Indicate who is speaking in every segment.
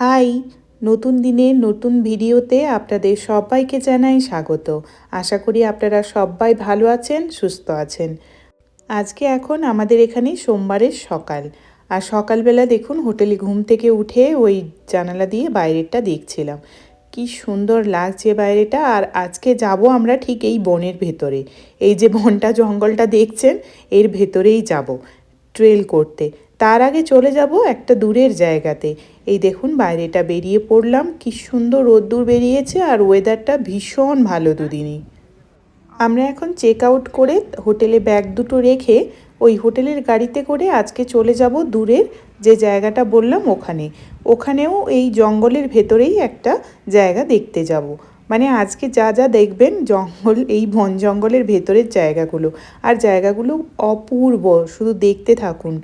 Speaker 1: High, নতুন দিনে নতুন ভিডিওতে আপনাদের সবাইকে জানাই স্বাগত। আশা করি আপনারা সবাই ভালো আছেন, সুস্থ আছেন। আজকে এখন আমাদের এখানে সোমবারের সকাল। আর সকালবেলা দেখুন, হোটেলে ঘুম থেকে উঠে ওই জানালা দিয়ে বাইরেটা দেখছিলাম। কি সুন্দর লাগছে বাইরেটা। আর আজকে যাব আমরা ঠিক এই বনের ভেতরে। এই যে বনটা জঙ্গলটা দেখছেন, এর ভেতরেই যাব। ট্রেল করতে। তার আগে চলে যাব একটা দূরের জায়গাতে। এই দেখুন, বাইরেটা বেরিয়ে পড়লাম। কি সুন্দর রোদ্দুর বেরিয়েছে আর ওয়েদারটা ভীষণ ভালো দুদিনই। আমরা এখন চেক আউট করে হোটেলে ব্যাগ দুটো রেখে ওই হোটেলের গাড়িতে করে আজকে চলে যাব দূরের যে জায়গাটা বললাম ওখানে। ওখানেও এই জঙ্গলের ভেতরেই একটা জায়গা দেখতে যাব। মানে আজকে যা যা দেখবেন জঙ্গল, এই বন জঙ্গলের ভেতরের জায়গাগুলো। আর জায়গাগুলো অপূর্ব, শুধু দেখতে থাকুন।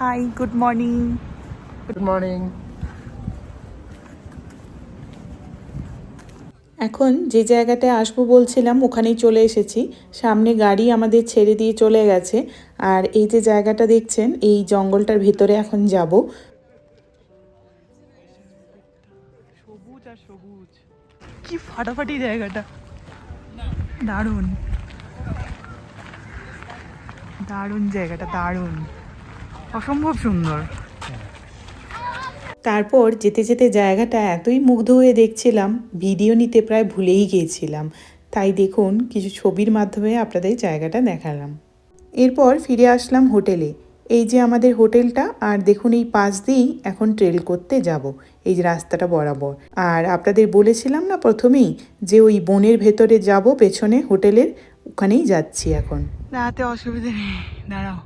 Speaker 2: Hi good morning
Speaker 3: good morning
Speaker 1: এখন যে জায়গাটায় আসব বলছিলাম ওখানেই চলে এসেছি। সামনে গাড়ি আমাদের ছেড়ে দিয়ে চলে গেছে। আর এই যে জায়গাটা দেখছেন এই জঙ্গলটার ভেতরে এখন যাব।
Speaker 2: সবুজ আর সবুজ। কি ফাটাফাটি জায়গাটা। দারুণ। দারুণ জায়গাটা দারুণ। অসম্ভব সুন্দর।
Speaker 1: তারপর যেতে যেতে জায়গাটা এতই মুগ্ধ হয়ে দেখছিলাম ভিডিও নিতে প্রায় ভুলেই গিয়েছিলাম। তাই দেখুন কিছু ছবির মাধ্যমে আপনাদের জায়গাটা দেখালাম। এরপর ফিরে আসলাম হোটেলে। এই যে আমাদের হোটেলটা আর দেখুন এই পাশ দিয়েই এখন ট্রেল করতে যাব এই যে রাস্তাটা বরাবর। আর আপনাদের বলেছিলাম না প্রথমেই যে ওই বনের ভেতরে যাব পেছনে হোটেলের ওখানেই যাচ্ছি এখন।
Speaker 2: দাঁড়াতে অসুবিধা নেই দাঁড়াও।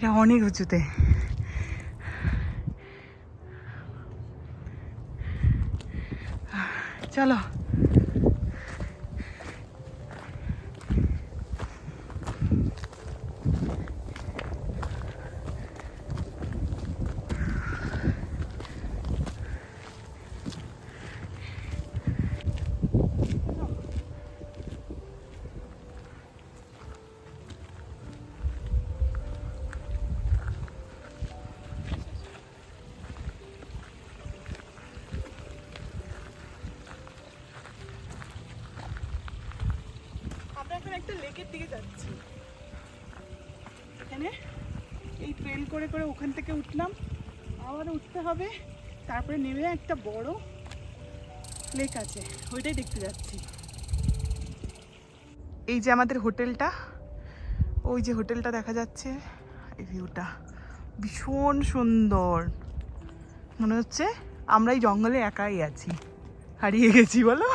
Speaker 2: এটা অনেক উঁচুতে। চলো আমরা এখন একটা লেকের দিকে যাচ্ছি। এখানে এই ট্রেন করে করে ওখান থেকে উঠলাম। আবার উঠতে হবে, তারপরে নেমে একটা বড় লেক আছে, ওইটাই দেখতে যাচ্ছি। এই যে আমাদের হোটেলটা, ওই যে হোটেলটা দেখা যাচ্ছে, এই ভিউটা ভীষণ সুন্দর। মনে হচ্ছে আমরা এই জঙ্গলে একাই আছি। হারিয়ে গেছি, বলো?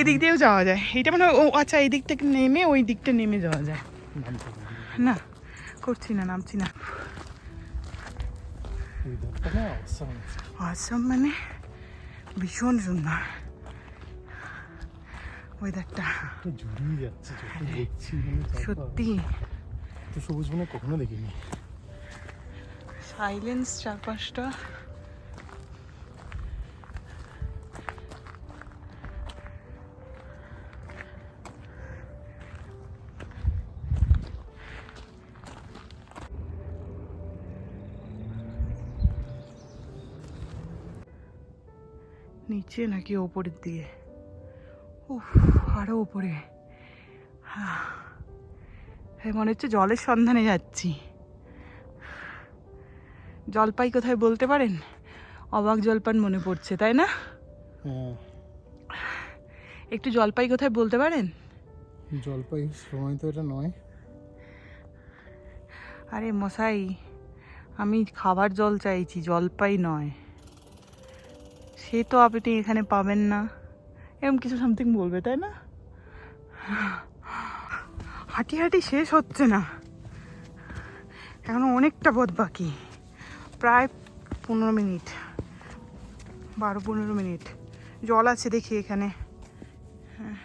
Speaker 2: এদিক দিয়েও যাওয়া যায়। এটা মানে ও আচ্ছা এই দিক থেকে নেমে ওই দিকটা নেমে যাওয়া যায়। না করছি না নামছি না। আসাম মানে ভীষণ সুন্দর। ওয়েদারটা
Speaker 3: জুড়িয়ে যাচ্ছে মানে
Speaker 2: সত্যি।
Speaker 3: এত সবুজ মানে কখনো দেখিনি।
Speaker 2: সাইলেন্স চারপাশটা। নিচে নাকি ওপরের দিকে? উফ আরও ওপরে। হ্যাঁ হ্যাঁ, মনে হচ্ছে জলের সন্ধানে যাচ্ছি। জলপাই কোথায় বলতে পারেন? অবাক জলপান মনে পড়ছে তাই না?
Speaker 3: হ্যাঁ।
Speaker 2: একটু জলপাই কোথায় বলতে পারেন?
Speaker 3: জলপাই সময় তো এটা নয়।
Speaker 2: আরে মশাই আমি খাবার জল চাইছি জলপাই নয়। সে তো আপনি এখানে পাবেন না। এরকম কিছু সামথিং বলবে তাই না? হাঁটি হাঁটি শেষ হচ্ছে না। এখনও অনেকটা পথ বাকি। প্রায় পনেরো মিনিট। বারো পনেরো মিনিট। জল আছে দেখি এখানে। হ্যাঁ।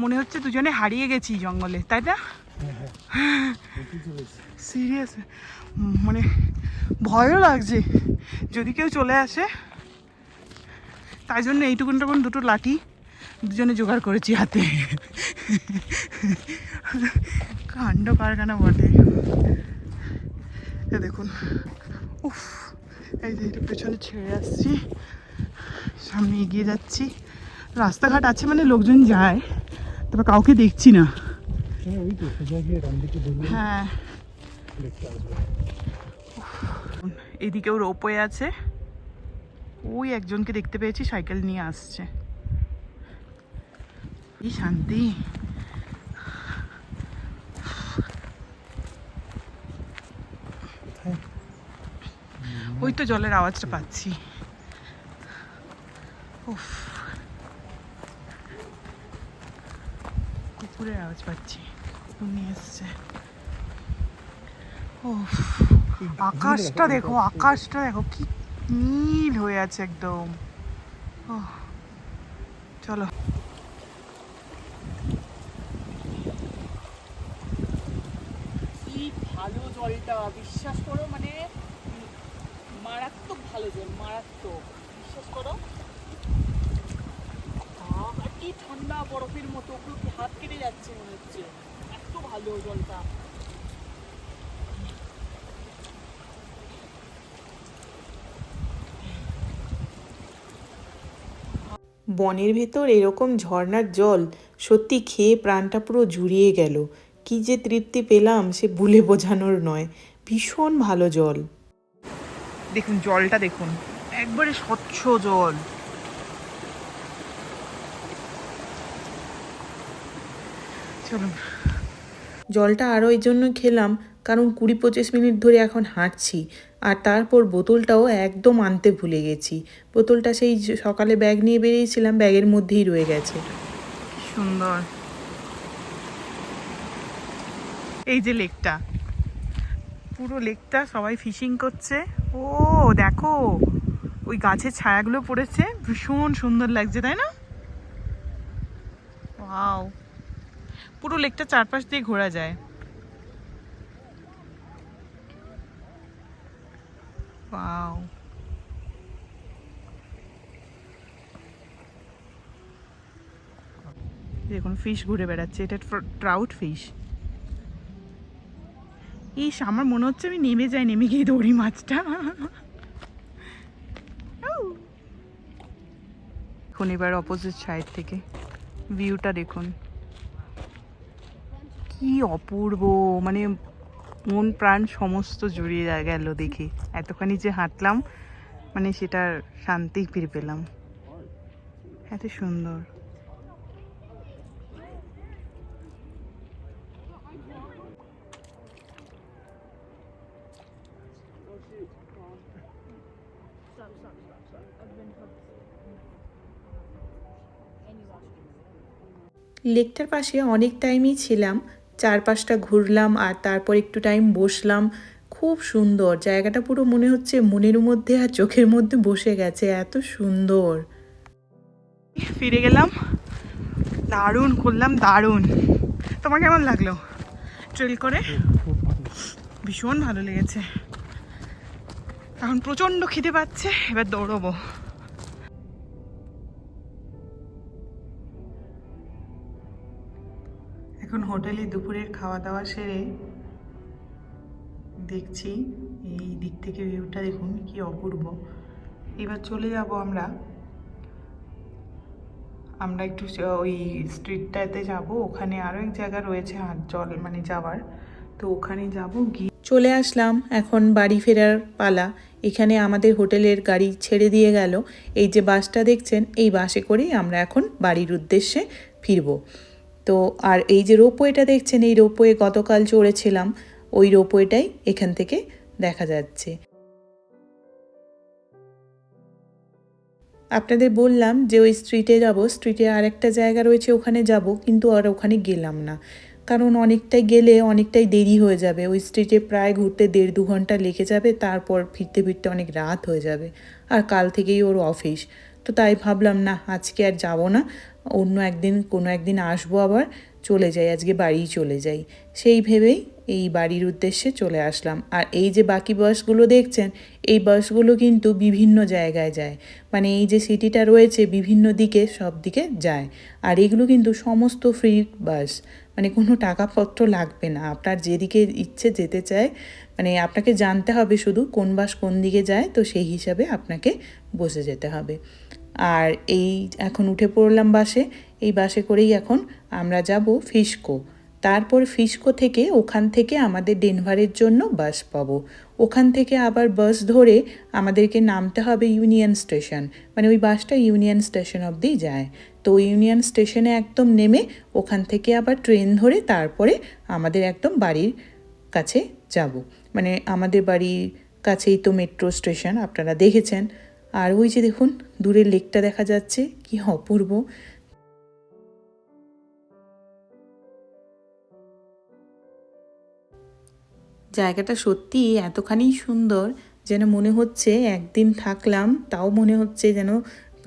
Speaker 2: মনে হচ্ছে দুজনে হারিয়ে গেছি জঙ্গলে তাই না? সিরিয়াস মানে ভয়ও লাগছে। যদি কেউ চলে আসে তাই জন্য এইটুকুন টুকুন দুটো লাঠি দুজনে জোগাড় করেছি হাতে। কাণ্ড কারখানা বটে। দেখুন উফ এই যে এটা পেছনে ছেড়ে আসছি সামনে এগিয়ে যাচ্ছি। রাস্তাঘাট আছে মানে লোকজন যায় তবে কাউকে দেখছি না।
Speaker 3: হ্যাঁ ওই তো সোজা গিয়ে ডান দিকে ধরলে
Speaker 2: হ্যাঁ
Speaker 3: দেখতে আসবে
Speaker 2: এদিকেও রোপওয়ে আছে। ওই একজনকে দেখতে পেয়েছি, সাইকেল নিয়ে আসছে। কি শান্তি। ওই তো জলের আওয়াজটা পাচ্ছি। উফ। কুকুরের আওয়াজ পাচ্ছি। নিয়ে এসছে। উফ। আকাশটা দেখো আকাশটা দেখো, কি নীল হয়ে আছে একদম। চলো। ভালো জলটা, বিশ্বাস করো মানে মারাত্মক ভালো জল, মারাত্মক, বিশ্বাস করো। কি ঠান্ডা বরফের মতো ওগুলো হাত কেটে যাচ্ছে মনে হচ্ছে। এত ভালো জলটা।
Speaker 1: বনের ভেতর এরকম ঝর্ণার জল সত্যি খেয়ে প্রাণটা পুরো জুড়িয়ে গেল। কি যে তৃপ্তি পেলাম সে ভুলে বোঝানোর নয়। ভীষণ ভালো জল।
Speaker 2: দেখুন জলটা দেখুন। একবারে স্বচ্ছ জল। চলুন।
Speaker 1: জলটা আরও এই জন্য খেলাম কারণ কুড়ি পঁচিশ মিনিট ধরে এখন হাঁটছি। আর তারপর বোতলটাও একদম আনতে ভুলে গেছি। বোতলটা সেই সকালে ব্যাগ নিয়ে বেরিয়েছিলাম ব্যাগের মধ্যেই রয়ে গেছে।
Speaker 2: সুন্দর। এই যে লেকটা, পুরো লেকটা সবাই ফিশিং করছে। ও, দেখো, ওই গাছের ছায়াগুলো পড়েছে, ভীষণ সুন্দর লাগছে, তাই না? পুরো লেকটা চারপাশ দিয়ে ঘোরা যায়। ওয়াও দেখুন ফিশ ঘুরে বেড়াচ্ছে। এটা ট্রাউট ফিশ ইস, আমার মনে হচ্ছে আমি নেমে যাই, নেমে গিয়ে দৌড়ি মাছটা। দেখুন, এবার অপোজিট সাইড থেকে। ভিউটা দেখুন। কি অপূর্ব মানে মন প্রাণ সমস্ত জুড়িয়ে গেল দেখে। এতখানি যে হাঁটলাম মানে সেটার শান্তি ফিরে পেলাম। এত সুন্দর।
Speaker 1: লেকটার পাশে অনেক টাইমই ছিলাম। চারপাশটা ঘুরলাম আর তারপর একটু টাইম বসলাম। খুব সুন্দর। জায়গাটা পুরো মনে হচ্ছে মনের মধ্যে আর চোখের মধ্যে বসে গেছে। এত সুন্দর।
Speaker 2: ফিরে গেলাম। দারুণ করলাম দারুণ। তোমার কেমন লাগল? ট্রেল করে? ভীষণ ভালো লেগেছে। এখন প্রচণ্ড খিদে পাচ্ছে এবার দৌড়বো। এখন হোটেলে দুপুরের খাওয়া দাওয়া সেরে দেখছি এই দিক থেকে ভিউটা দেখুন, কি অপূর্ব। এবার চলে যাব আমরা। আমরা একটু ওই স্ট্রিটটাতে যাব, ওখানে আরও এক জায়গা রয়েছে হাত জল মানে যাওয়ার। তো ওখানে যাব গিয়ে
Speaker 1: চলে আসলাম এখন বাড়ি ফেরার পালা। এখানে আমাদের হোটেলের গাড়ি ছেড়ে দিয়ে গেল। এই যে বাসটা দেখছেন, এই বাসে করেই আমরা এখন বাড়ির উদ্দেশ্যে ফিরব। তো আর এই যে রোপওয়েটা দেখছেন, এই রোপওয়ে গতকাল চড়েছিলাম, ওই রোপওয়েটাই এখান থেকে দেখা যাচ্ছে। আপনাদের বললাম যে ওই স্ট্রিটে যাব স্ট্রিটে আর একটা জায়গা রয়েছে, ওখানে যাব, কিন্তু আর ওখানে গেলাম না। কারণ অনেকটাই গেলে অনেকটাই দেরি হয়ে যাবে, ওই স্ট্রিটে প্রায় ঘুরতে দেড় দু ঘণ্টা লেগে যাবে, তারপর ফিরতে ফিরতে অনেক রাত হয়ে যাবে, আর কাল থেকেই ওর অফিস তো তাই ভাবলাম, না, আজকে আর যাব না। অন্য একদিন, কোনো একদিন আসব আবার, চলে যাই, আজকে বাড়ি চলে যাই। সেই ভেবেই এই বাড়ির উদ্দেশ্যে চলে আসলাম। আর এই যে বাকি বাসগুলো দেখছেন, এই বাসগুলো কিন্তু বিভিন্ন জায়গায় যায়। মানে এই যে সিটিটা রয়েছে, বিভিন্ন দিকে সব দিকে যায়। আর এগুলো কিন্তু সমস্ত ফ্রি বাস। মানে কোনো টাকাপত্র লাগবে না। আপনার যেদিকে ইচ্ছে যেতে চায় মানে আপনাকে জানতে হবে শুধু কোন বাস কোন দিকে যায়, তো সেই হিসাবে আপনাকে বসে যেতে হবে। আর এই এখন উঠে পড়লাম বাসে, এই বাসে করেই এখন আমরা যাব ফিসকো। তারপর ফিসকো থেকে ওখান থেকে আমাদের ডেনভারের জন্য বাস পাবো। ওখান থেকে আবার বাস ধরে আমাদেরকে নামতে হবে ইউনিয়ন স্টেশন মানে ওই বাসটা ইউনিয়ন স্টেশন অবধি যায়। তো ইউনিয়ন স্টেশনে একদম নেমে ওখান থেকে আবার ট্রেন ধরে তারপরে আমাদের একদম বাড়ির কাছে যাব। মানে আমাদের বাড়ির কাছেই তো মেট্রো স্টেশন, আপনারা দেখেছেন। আর ওই যে দেখুন, দূরের লেকটা দেখা যাচ্ছে, কি অপূর্ব। জায়গাটা সত্যি এতখানি সুন্দর যেন মনে হচ্ছে একদিন থাকলাম, তাও মনে হচ্ছে যেন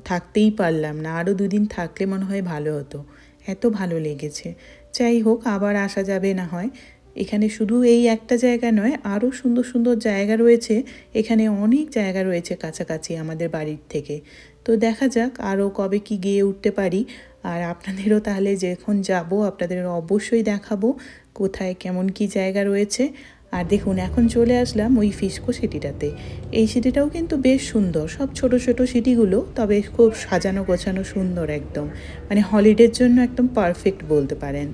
Speaker 1: থাকতেই পারলাম না। আরও দুদিন থাকলে মনে হয় ভালো হতো। এত ভালো লেগেছে। যাই হোক, আবার আসা যাবে না হয়। এখানে শুধু এই একটা জায়গা নয়, আরও সুন্দর সুন্দর জায়গা রয়েছে। এখানে অনেক জায়গা রয়েছে কাছাকাছি আমাদের বাড়ির থেকে। তো দেখা যাক আরও কবে কি গিয়ে উঠতে পারি। আর আপনাদেরও তাহলে যখন যাব, আপনাদের অবশ্যই দেখাবো কোথায় কেমন কি জায়গা রয়েছে। আর দেখুন, এখন চলে আসলাম ওই ফিসকো সিটিটাতে। এই সিটিটাও কিন্তু বেশ সুন্দর, সব ছোট ছোট সিটিগুলো, তবে খুব সাজানো গোছানো সুন্দর একদম। মানে হলিডের জন্য একদম পারফেক্ট বলতে পারেন।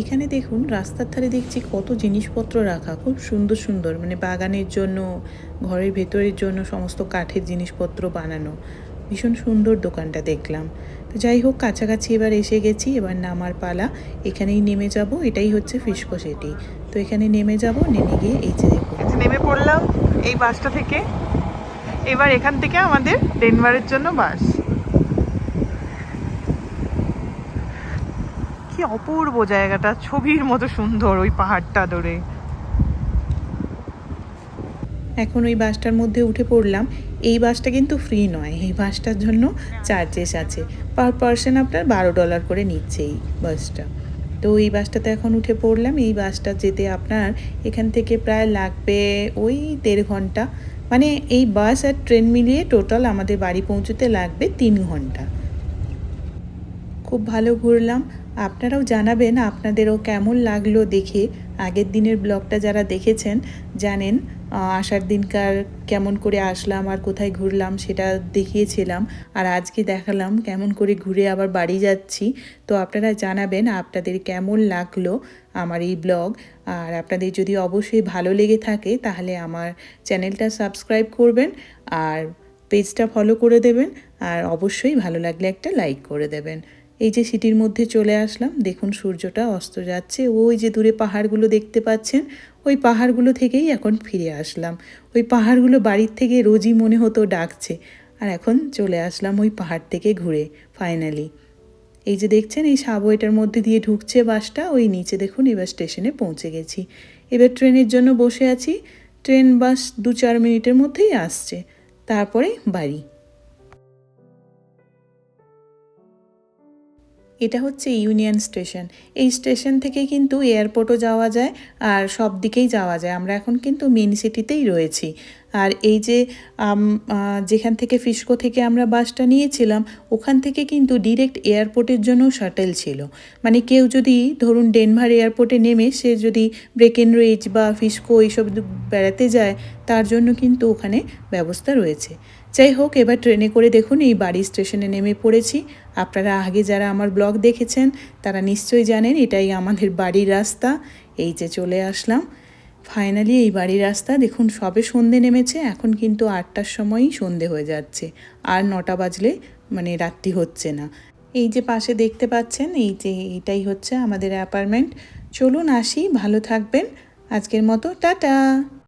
Speaker 1: এখানে দেখুন, রাস্তার ধারে দেখছি কত জিনিসপত্র রাখা, খুব সুন্দর সুন্দর। মানে বাগানের জন্য, ঘরের ভেতরের জন্য সমস্ত কাঠের জিনিসপত্র বানানো। ভীষণ সুন্দর দোকানটা দেখলাম। তো যাই হোক, কাছাকাছি এবার এসে গেছি, এবার নামার পালা। এখানেই নেমে যাব, এটাই হচ্ছে ফিসকো সিটি। তো এখানে নেমে যাব, নেমে গিয়ে এই যে
Speaker 2: নেমে পড়লাম এই বাসটা থেকে। এবার এখান থেকে আমাদের ডেনভারের জন্য বাস। কি অপূর্ব জায়গাটা ছবির মতো সুন্দর ওই পাহাড়টা ধরে।
Speaker 1: এখন ওই বাসটার মধ্যে উঠে পড়লাম। এই বাসটা কিন্তু ফ্রি নয় এই বাসটার জন্য চার্জেস আছে। পার পার্সন আপনার বারো ডলার করে নিচ্ছে এই বাসটা। তো এই বাসটাতে এখন উঠে পড়লাম এই বাসটা যেতে আপনার এখান থেকে প্রায় লাগবে ওই দেড় ঘণ্টা। মানে এই বাস আর ট্রেন মিলিয়ে টোটাল আমাদের বাড়ি পৌঁছতে লাগবে তিন ঘণ্টা। খুব ভালো ঘুরলাম। আপনারাও জানাবেন আপনাদেরও কেমন লাগল দেখে। আগের দিনের ব্লগটা যারা দেখেছেন, জানেন আসার দিনকার কেমন করে আসলাম, আর কোথায় ঘুরলাম সেটা দেখিয়েছিলাম। আর আজকে দেখালাম কেমন করে ঘুরে আবার বাড়ি যাচ্ছি। তো আপনারা জানাবেন আপনাদের কেমন লাগল আমার এই ব্লগ। আর আপনাদের যদি অবশ্যই ভালো লেগে থাকে তাহলে আমার চ্যানেলটা সাবস্ক্রাইব করবেন আর পেজটা ফলো করে দেবেন। আর অবশ্যই ভালো লাগলে একটা লাইক করে দেবেন। এই যে সিটির মধ্যে চলে আসলাম, দেখুন সূর্যটা অস্ত যাচ্ছে। ওই যে দূরে পাহাড়গুলো দেখতে পাচ্ছেন, ওই পাহাড়গুলো থেকেই এখন ফিরে আসলাম। ওই পাহাড়গুলো বাড়ির থেকে রোজই মনে হতো ডাকছে, আর এখন চলে আসলাম ওই পাহাড় থেকে ঘুরে ফাইনালি এই যে দেখছেন, এই সাবওয়েটার মধ্যে দিয়ে ঢুকছে বাসটা, ওই নিচে দেখুন এবার স্টেশনে পৌঁছে গেছি। এবার ট্রেনের জন্য বসে আছি, ট্রেন বাস দু চার মিনিটের মধ্যেই আসছে, তারপরে বাড়ি। এটা হচ্ছে ইউনিয়ন স্টেশন। এই স্টেশন থেকে কিন্তু এয়ারপোর্টও যাওয়া যায় আর সব দিকেই যাওয়া যায়। আমরা এখন কিন্তু মেন সিটিতেই রয়েছি। আর এই যে যেখান থেকে ফিসকো থেকে আমরা বাসটা নিয়েছিলাম, ওখান থেকে কিন্তু ডিরেক্ট এয়ারপোর্টের জন্য শাটেল ছিল। মানে কেউ যদি, ধরুন ডেনভার এয়ারপোর্টে নেমে সে যদি ব্রেকেন রেজ বা ফিসকো এইসব বেড়াতে যায়, তার জন্য কিন্তু ওখানে ব্যবস্থা রয়েছে। যাই হোক, এবার ট্রেনে করে দেখুন, এই বাড়ি স্টেশনে নেমে পড়েছি। আপনারা আগে যারা আমার ব্লগ দেখেছেন, তারা নিশ্চয়ই জানেন, এটাই আমাদের বাড়ির রাস্তা। এই যে চলে আসলাম। ফাইনালি এই বাড়ির রাস্তা, দেখুন, সবে সন্ধে নেমেছে। এখন কিন্তু আটটার সময়ই সন্ধে হয়ে যাচ্ছে। আর নটা বাজলে মানে রাত্রি হচ্ছে না। এই যে পাশে দেখতে পাচ্ছেন, এই যে এটাই হচ্ছে আমাদের অ্যাপার্টমেন্ট। চলুন আসি, ভালো থাকবেন। আজকের মতো, টাটা!